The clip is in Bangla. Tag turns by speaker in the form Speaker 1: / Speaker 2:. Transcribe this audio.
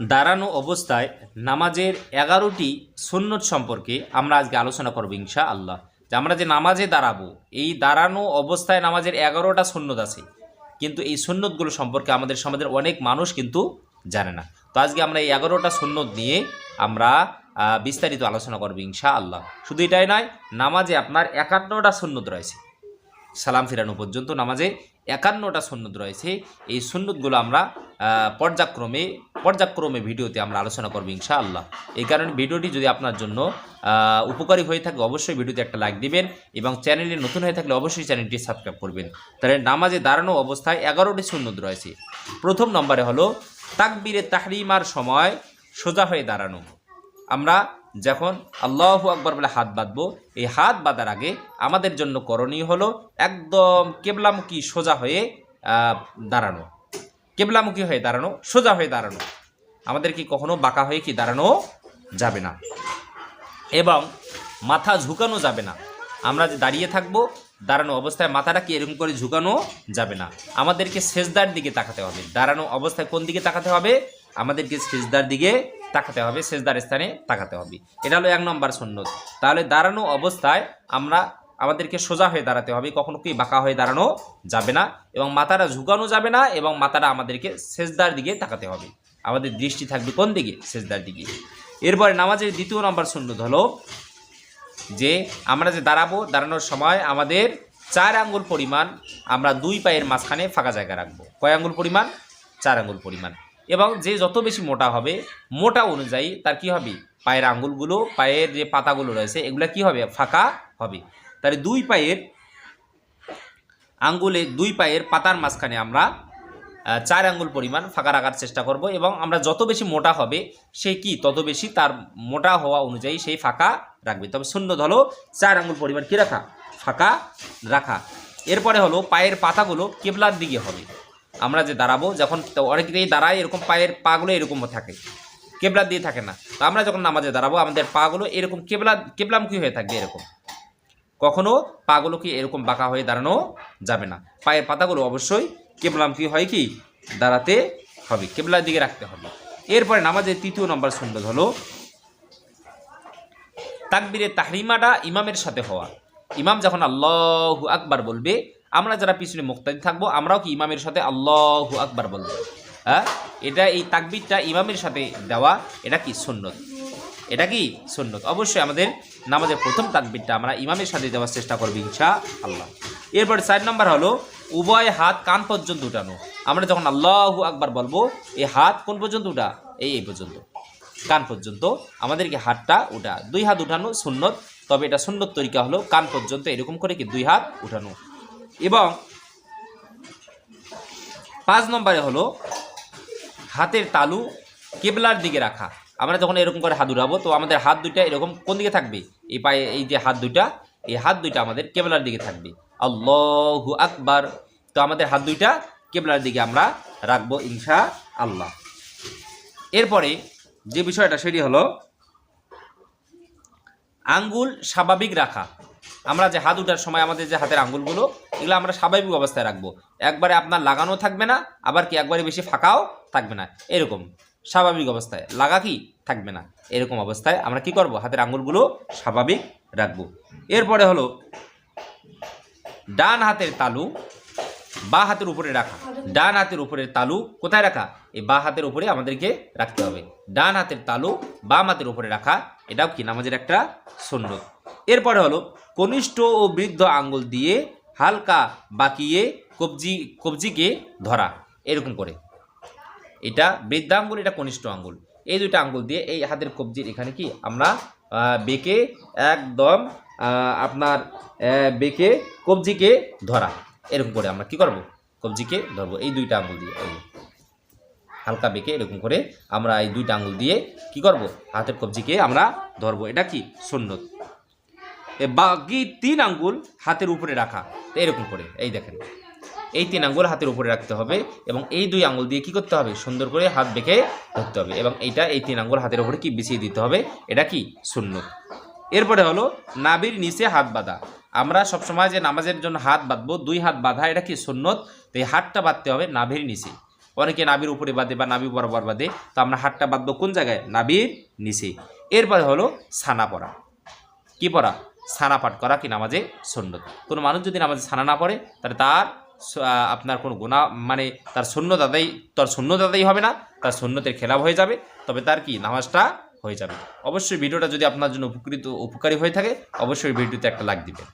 Speaker 1: দাঁড়ানো অবস্থায় নামাজের এগারোটি সুন্নত সম্পর্কে আমরা আজকে আলোচনা করব ইনশা আল্লাহ যে আমরা যে নামাজে দাঁড়াবো, এই দাঁড়ানো অবস্থায় নামাজের এগারোটা সুন্নত আছে। কিন্তু এই সুন্নতগুলো সম্পর্কে আমাদের সমাজের অনেক মানুষ কিন্তু জানে না। তো আজকে আমরা এই এগারোটা সুন্নত নিয়ে আমরা বিস্তারিত আলোচনা করব ইনশা আল্লাহ শুধু এটাই নয়, নামাজে আপনার একান্নটা সুন্নত রয়েছে। সালাম ফিরানো পর্যন্ত নামাজে একান্নটা সুন্নত রয়েছে। এই সুন্নতগুলো আমরা পর্যায়ক্রমে পর্যায়ক্রমে ভিডিওতে আমরা আলোচনা করব ইনশাআল্লাহ। এই কারণে ভিডিওটি যদি আপনার জন্য উপকারী হয়ে থাকে, অবশ্যই ভিডিওতে একটা লাইক দিবেন এবং চ্যানেলে নতুন হয়ে থাকলে অবশ্যই চ্যানেলটি সাবস্ক্রাইব করবেন। তাহলে নামাজে দাঁড়ানো অবস্থায় এগারোটি সুন্নত রয়েছে। প্রথম নম্বরে হলো, তাকবীরে তাহরিমার সময় সোজা হয়ে দাঁড়ানো। আমরা যখন আল্লাহু আকবর বলে হাত বাঁধবো, এই হাত বাঁধার আগে আমাদের জন্য করণীয় হলো, একদম কেবলামুখী সোজা হয়ে দাঁড়ানো। কেবলামুখী হয়ে দাঁড়ানো, সোজা হয়ে দাঁড়ানো। আমাদের কি কখনো বাঁকা হয়ে কি দাঁড়ানো যাবে না। এবং মাথা ঝুঁকানো যাবে না। আমরা যে দাঁড়িয়ে থাকব, দাঁড়ানো অবস্থায় মাথাটা কি এরকম করে ঝুঁকানো যাবে না। আমাদেরকে সেজদার দিকে তাকাতে হবে। দাঁড়ানো অবস্থায় কোন দিকে তাকাতে হবে? আমাদেরকে সেজদার দিকে তাকাতে হবে সেজদার স্থানে তাকাতে হবে। এটা হলো এক নম্বর সুন্নত তাহলে দাঁড়ানো অবস্থায় আমরা আমাদেরকে সোজা হয়ে দাঁড়াতে হবে। কখনো কি বাঁকা হয়ে দাঁড়ানো যাবে না এবং মাথাটা ঝুঁকানো যাবে না এবং মাথাটা আমাদেরকে সেজদার দিকে তাকাতে হবে। আমাদের দৃষ্টি থাকবে কোন দিকে? সেজদার দিকে। এরপরে নামাজের দ্বিতীয় নম্বর সুন্নত হলো যে আমরা যে দাঁড়াবো, দাঁড়ানোর সময় আমাদের চার আঙ্গুল পরিমাণ আমরা দুই পায়ের মাঝখানে ফাঁকা জায়গা রাখব। কয় আঙ্গুল পরিমাণ? চার আঙ্গুল পরিমাণ। এবং যে যত বেশি মোটা হবে, মোটা অনুযায়ী তার কি হবে? পায়ের আঙ্গুলগুলো, পায়ের যে পাতাগুলো রয়েছে, এগুলো কি হবে? ফাঁকা হবে। তাহলে দুই পায়ের আঙ্গুলে, দুই পায়ের পাতার মাঝখানে আমরা চার আঙ্গুল পরিমাণ ফাঁকা রাখার চেষ্টা করব এবং আমরা যত বেশি মোটা হবে, সে কি, তত বেশি তার মোটা হওয়া অনুযায়ী সেই ফাঁকা রাখবে। তবে শূন্য হলো চার আঙ্গুল পরিমাণ কি রাখা? ফাঁকা রাখা। এরপরে হলো পায়ের পাতাগুলো কেবলার দিকে হবে। আমরা যে দাঁড়াবো, যখন অনেকেই দাঁড়ায়, এরকম পায়ের পাগুলো এরকম থাকে। কেবলার দিয়ে থাকে না। তো আমরা যখন নামাজে দাঁড়াবো, আমাদের পাগুলো এরকম কেবলা, কেবলামুখী হয়ে থাকবে এরকম। কখনো পাগুলোকে এরকম বাঁকা হয়ে দাঁড়ানো যাবে না। পায়ের পাতাগুলো অবশ্যই কেবলাম কেবলামুখী হয় কি? দাঁড়াতে হবে। কেবলার দিকে রাখতে হবে। এরপরে নামাজের তৃতীয় নম্বর সুন্দর হলো, তাকবীরে তাহরিমাটা ইমামের সাথে হওয়া। ইমাম যখন আল্লাহু আকবার বলবে, আমরা যারা পিছনে মুক্তাদি থাকব, আমরাও কি ইমামের সাথে আল্লাহু আকবার বলব? হ্যাঁ? এটা এই তাকবিরটা ইমামের সাথে দেওয়া, এটা কি সুন্নত? এটা কি সুন্নত? অবশ্যই আমাদের নামাজের প্রথম তাকবীরটা আমরা ইমামের সাথে দেওয়ার চেষ্টা করব ইনশা আল্লাহ এরপরে চার নম্বর হলো, উভয় হাত কান পর্যন্ত উঠানো। আমরা যখন আল্লাহ আকবার বলব, এই হাত কোন পর্যন্ত উঠা? এই এই পর্যন্ত। কান পর্যন্ত আমাদেরকে হাতটা উঠা। দুই হাত উঠানো সুন্নত, তবে এটা সুন্নত তরিকা হলো কান পর্যন্ত এরকম করে কি দুই হাত উঠানো। এবং পাঁচ নম্বরে হলো, হাতের তালু কেবলার দিকে রাখা। আমরা যখন এরকম করে হাত উঠাবো, তো আমাদের হাত দুইটা এরকম কোন দিকে থাকবে? এই পায়ে, এই যে হাত দুইটা, এই হাত দুইটা আমাদের কেবলার দিকে থাকবে। আল্লাহু আকবার। তো আমাদের হাত দুইটা কেবলার দিকে আমরা রাখব ইনশা আল্লাহ এরপরে যে বিষয়টা, সেটি হলো আঙ্গুল স্বাভাবিক রাখা। আমরা যে হাত উঠার সময় আমাদের যে হাতের আঙ্গুলগুলো, এগুলো আমরা স্বাভাবিক অবস্থায় রাখব। একবারে আপনার লাগানো থাকবে না, আবার কি একবারে বেশি ফাঁকাও থাকবে না? এরকম। স্বাভাবিক অবস্থায়। লাগা কি? থাকবে না। এরকম অবস্থায় আমরা কি করব? হাতের আঙুলগুলো স্বাভাবিক রাখব। এরপরে হলো, ডান হাতের তালু বা হাতের উপরে রাখা। ডান হাতের উপরের তালু কোথায় রাখা? এই বা হাতের উপরে আমাদেরকে রাখতে হবে। ডান হাতের তালু বাম হাতের উপরে রাখা, এটাও কি? নামাজের একটা সুন্নত। এরপরে হলো, কনিষ্ঠ ও বৃদ্ধ আঙ্গুল দিয়ে হালকা বাকিয়ে কবজি, কবজিকে ধরা। এরকম করে। এটা বৃদ্ধ আঙ্গুল, এটা কনিষ্ঠ আঙ্গুল। এই দুইটা আঙ্গুল দিয়ে এই হাতের কবজির এখানে কি আমরা বেঁকে একদম আপনার বেঁকে কবজিকে ধরা। এরকম করে আমরা কি করব? কবজিকে ধরবো। এই দুইটা আঙ্গুল দিয়ে হালকা বেঁকে এরকম করে আমরা এই দুইটা আঙ্গুল দিয়ে কি করব? হাতের কবজিকে আমরা ধরবো। এটা কি? সুন্নত। বাকি তিন আঙ্গুল হাতের উপরে রাখা। এরকম করে। এই দেখেন। এই তিন আঙ্গুল হাতের উপরে রাখতে হবে এবং এই দুই আঙ্গুল দিয়ে কি করতে হবে? সুন্দর করে হাত বেঁকে ধরতে হবে এবং এইটা এই তিন আঙ্গুল হাতের উপরে কি বিছিয়ে দিতে হবে? এটা কি? সুন্নত এরপরে হলো নাবির নিচে হাত বাঁধা। আমরা সবসময় যে নামাজের জন্য হাত বাঁধবো, দুই হাত বাঁধা, এটা কি সুন্নত? তো এই হাতটা বাঁধতে হবে নাভির নিচে। অনেকে নাবির উপরে বাঁধে বা নাবি বরাবর বাঁধে, তো আমরা হাতটা বাঁধবো কোন জায়গায়? নাবির নিচে। এরপরে হলো ছানা পড়া। কি পড়া? ছানা পাঠ করা কি নামাজে সন্ন্যত কোনো মানুষ যদি নামাজে ছানা না পড়ে, তাহলে তার আপনার কোনো গুণা মানে তার শূন্য দাদাই, তার শূন্য দাদাই হবে না, তার শূন্যতের খেলাপ হয়ে যাবে, তবে তার কি, নামাজটা হয়ে যাবে। অবশ্যই ভিডিওটা যদি আপনার জন্য উপকৃত, উপকারী হয়ে থাকে, অবশ্যই ভিডিওতে একটা লাইক দিবেন।